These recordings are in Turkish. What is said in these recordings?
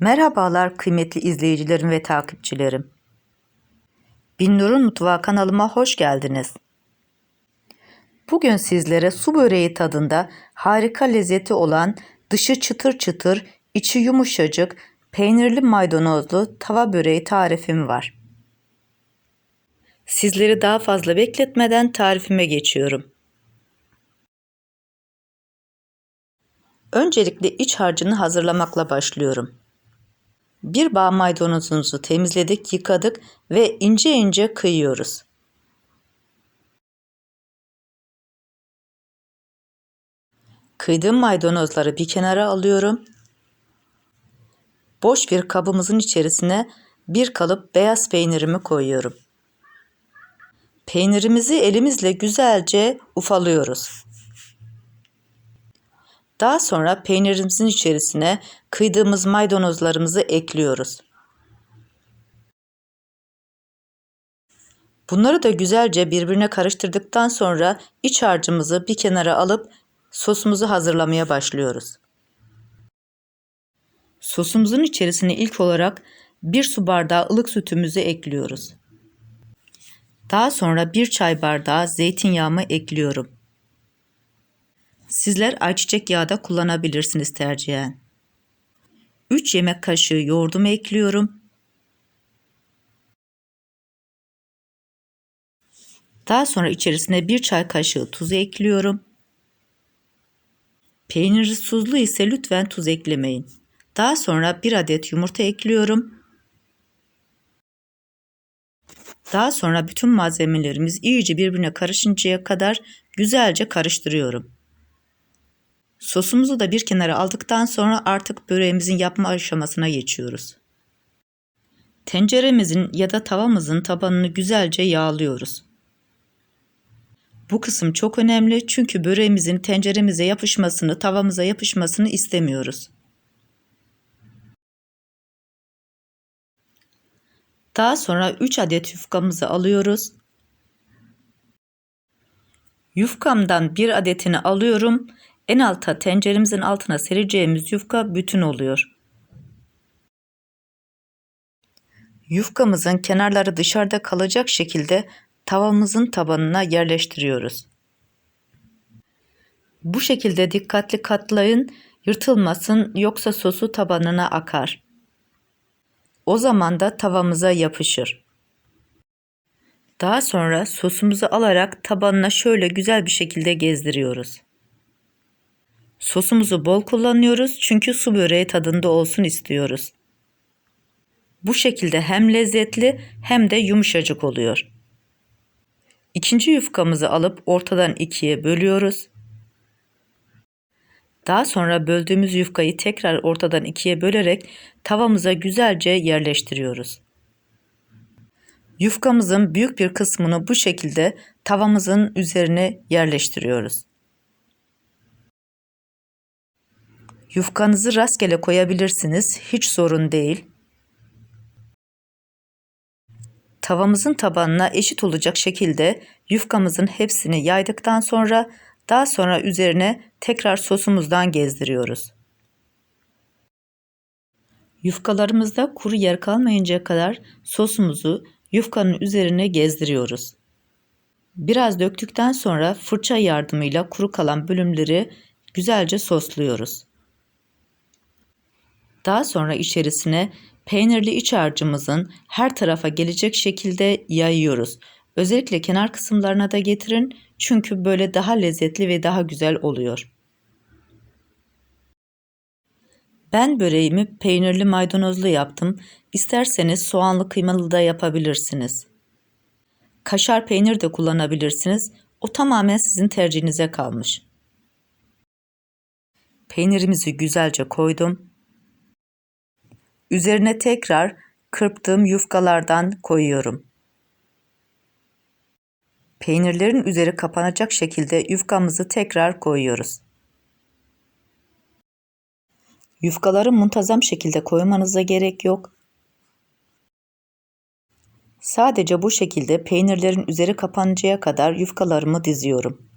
Merhabalar kıymetli izleyicilerim ve takipçilerim. Binnur'un Mutfağı kanalıma hoş geldiniz. Bugün sizlere su böreği tadında harika lezzeti olan dışı çıtır çıtır, içi yumuşacık, peynirli maydanozlu tava böreği tarifim var. Sizleri daha fazla bekletmeden tarifime geçiyorum. Öncelikle iç harcını hazırlamakla başlıyorum. Bir bağ maydanozumuzu temizledik, yıkadık ve ince ince kıyıyoruz. Kıydığım maydanozları bir kenara alıyorum. Boş bir kabımızın içerisine bir kalıp beyaz peynirimi koyuyorum. Peynirimizi elimizle güzelce ufalıyoruz. Daha sonra peynirimizin içerisine kıydığımız maydanozlarımızı ekliyoruz. Bunları da güzelce birbirine karıştırdıktan sonra iç harcımızı bir kenara alıp sosumuzu hazırlamaya başlıyoruz. Sosumuzun içerisine ilk olarak bir su bardağı ılık sütümüzü ekliyoruz. Daha sonra bir çay bardağı zeytinyağımı ekliyorum. Sizler ayçiçek yağı da kullanabilirsiniz tercihen. 3 yemek kaşığı yoğurdumu ekliyorum. Daha sonra içerisine bir çay kaşığı tuzu ekliyorum. Peyniri tuzlu ise lütfen tuz eklemeyin. Daha sonra bir adet yumurta ekliyorum. Daha sonra bütün malzemelerimiz iyice birbirine karışıncaya kadar güzelce karıştırıyorum. Sosumuzu da bir kenara aldıktan sonra artık böreğimizin yapma aşamasına geçiyoruz. Tenceremizin ya da tavamızın tabanını güzelce yağlıyoruz. Bu kısım çok önemli çünkü böreğimizin tenceremize yapışmasını, tavamıza yapışmasını istemiyoruz. Daha sonra 3 adet yufkamızı alıyoruz. Yufkamdan bir adetini alıyorum. En alta tenceremizin altına sereceğimiz yufka bütün oluyor. Yufkamızın kenarları dışarıda kalacak şekilde tavamızın tabanına yerleştiriyoruz. Bu şekilde dikkatli katlayın, yırtılmasın yoksa sosu tabanına akar. O zaman da tavamıza yapışır. Daha sonra sosumuzu alarak tabanına şöyle güzel bir şekilde gezdiriyoruz. Sosumuzu bol kullanıyoruz çünkü su böreği tadında olsun istiyoruz. Bu şekilde hem lezzetli hem de yumuşacık oluyor. İkinci yufkamızı alıp ortadan ikiye bölüyoruz. Daha sonra böldüğümüz yufkayı tekrar ortadan ikiye bölerek tavamıza güzelce yerleştiriyoruz. Yufkamızın büyük bir kısmını bu şekilde tavamızın üzerine yerleştiriyoruz. Yufkanızı rastgele koyabilirsiniz, hiç sorun değil. Tavamızın tabanına eşit olacak şekilde yufkamızın hepsini yaydıktan sonra daha sonra üzerine tekrar sosumuzdan gezdiriyoruz. Yufkalarımızda kuru yer kalmayıncaya kadar sosumuzu yufkanın üzerine gezdiriyoruz. Biraz döktükten sonra fırça yardımıyla kuru kalan bölümleri güzelce sosluyoruz. Daha sonra içerisine peynirli iç harcımızın her tarafa gelecek şekilde yayıyoruz. Özellikle kenar kısımlarına da getirin çünkü böyle daha lezzetli ve daha güzel oluyor. Ben böreğimi peynirli maydanozlu yaptım. İsterseniz soğanlı kıymalı da yapabilirsiniz. Kaşar peynir de kullanabilirsiniz. O tamamen sizin tercihinize kalmış. Peynirimizi güzelce koydum. Üzerine tekrar kırptığım yufkalardan koyuyorum. Peynirlerin üzeri kapanacak şekilde yufkamızı tekrar koyuyoruz. Yufkaları muntazam şekilde koymanıza gerek yok. Sadece bu şekilde peynirlerin üzeri kapanıncaya kadar yufkalarımı diziyorum.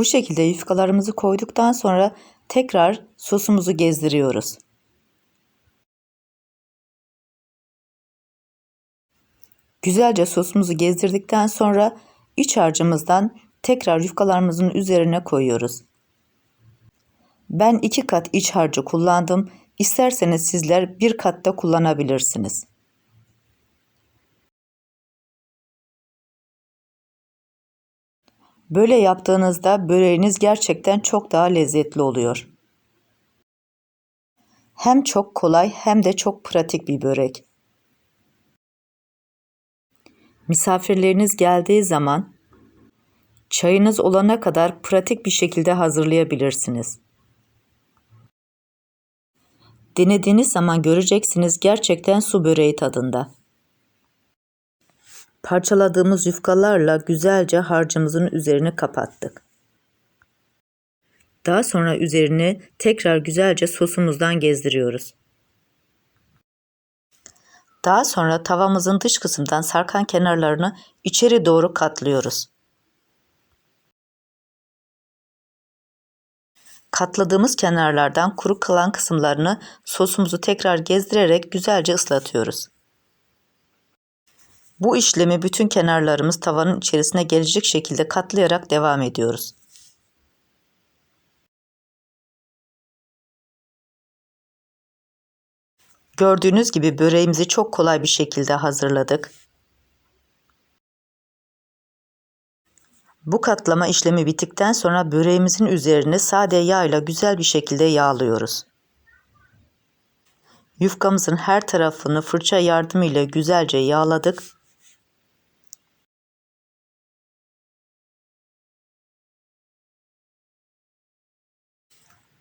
Bu şekilde yufkalarımızı koyduktan sonra tekrar sosumuzu gezdiriyoruz. Güzelce sosumuzu gezdirdikten sonra iç harcımızdan tekrar yufkalarımızın üzerine koyuyoruz. Ben iki kat iç harcı kullandım. İsterseniz sizler bir kat da kullanabilirsiniz. Böyle yaptığınızda böreğiniz gerçekten çok daha lezzetli oluyor. Hem çok kolay hem de çok pratik bir börek. Misafirleriniz geldiği zaman çayınız olana kadar pratik bir şekilde hazırlayabilirsiniz. Denediğiniz zaman göreceksiniz gerçekten su böreği tadında. Parçaladığımız yufkalarla güzelce harcımızın üzerini kapattık. Daha sonra üzerini tekrar güzelce sosumuzdan gezdiriyoruz. Daha sonra tavamızın dış kısımdan sarkan kenarlarını içeri doğru katlıyoruz. Katladığımız kenarlardan kuru kalan kısımlarını sosumuzu tekrar gezdirerek güzelce ıslatıyoruz. Bu işlemi bütün kenarlarımız tavanın içerisine gelecek şekilde katlayarak devam ediyoruz. Gördüğünüz gibi böreğimizi çok kolay bir şekilde hazırladık. Bu katlama işlemi bittikten sonra böreğimizin üzerini sade yağ ile güzel bir şekilde yağlıyoruz. Yufkamızın her tarafını fırça yardımıyla güzelce yağladık.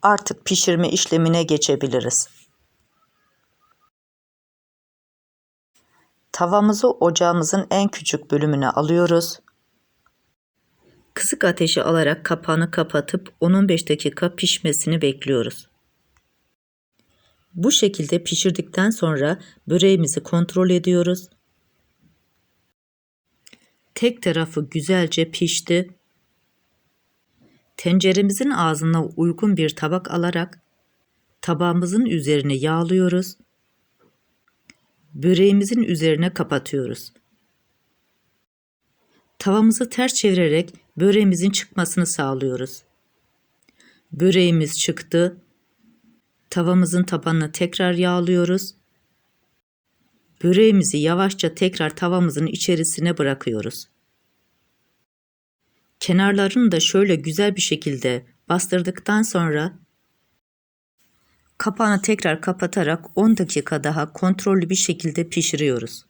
Artık pişirme işlemine geçebiliriz. Tavamızı ocağımızın en küçük bölümüne alıyoruz. Kısık ateşi alarak kapağını kapatıp 10-15 dakika pişmesini bekliyoruz. Bu şekilde pişirdikten sonra böreğimizi kontrol ediyoruz. Tek tarafı güzelce pişti. Tenceremizin ağzına uygun bir tabak alarak tabağımızın üzerine yağlıyoruz. Böreğimizin üzerine kapatıyoruz. Tavamızı ters çevirerek böreğimizin çıkmasını sağlıyoruz. Böreğimiz çıktı. Tavamızın tabanını tekrar yağlıyoruz. Böreğimizi yavaşça tekrar tavamızın içerisine bırakıyoruz. Kenarlarını da şöyle güzel bir şekilde bastırdıktan sonra kapağını tekrar kapatarak 10 dakika daha kontrollü bir şekilde pişiriyoruz.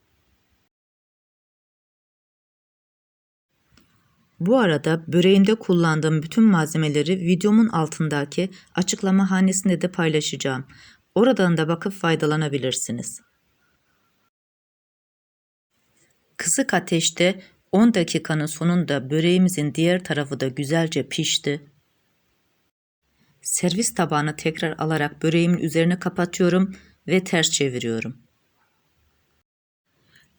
Bu arada böreğimde kullandığım bütün malzemeleri videomun altındaki açıklama hanesinde de paylaşacağım. Oradan da bakıp faydalanabilirsiniz. Kısık ateşte 10 dakikanın sonunda böreğimizin diğer tarafı da güzelce pişti. Servis tabağını tekrar alarak böreğimin üzerine kapatıyorum ve ters çeviriyorum.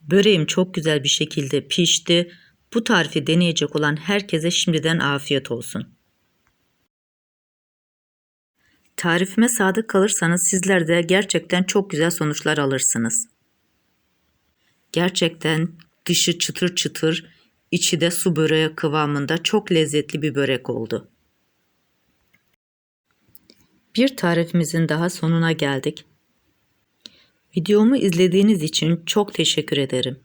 Böreğim çok güzel bir şekilde pişti. Bu tarifi deneyecek olan herkese şimdiden afiyet olsun. Tarifime sadık kalırsanız sizler de gerçekten çok güzel sonuçlar alırsınız. Gerçekten dışı çıtır çıtır, içi de su böreği kıvamında çok lezzetli bir börek oldu. Bir tarifimizin daha sonuna geldik. Videomu izlediğiniz için çok teşekkür ederim.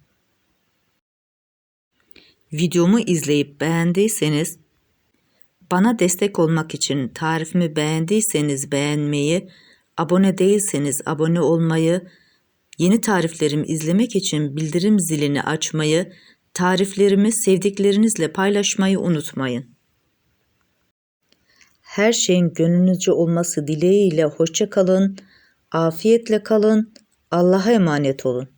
Videomu izleyip beğendiyseniz bana destek olmak için tarifimi beğendiyseniz beğenmeyi, abone değilseniz abone olmayı, yeni tariflerimi izlemek için bildirim zilini açmayı, tariflerimi sevdiklerinizle paylaşmayı unutmayın. Her şeyin gönlünüzce olması dileğiyle hoşça kalın, afiyetle kalın, Allah'a emanet olun.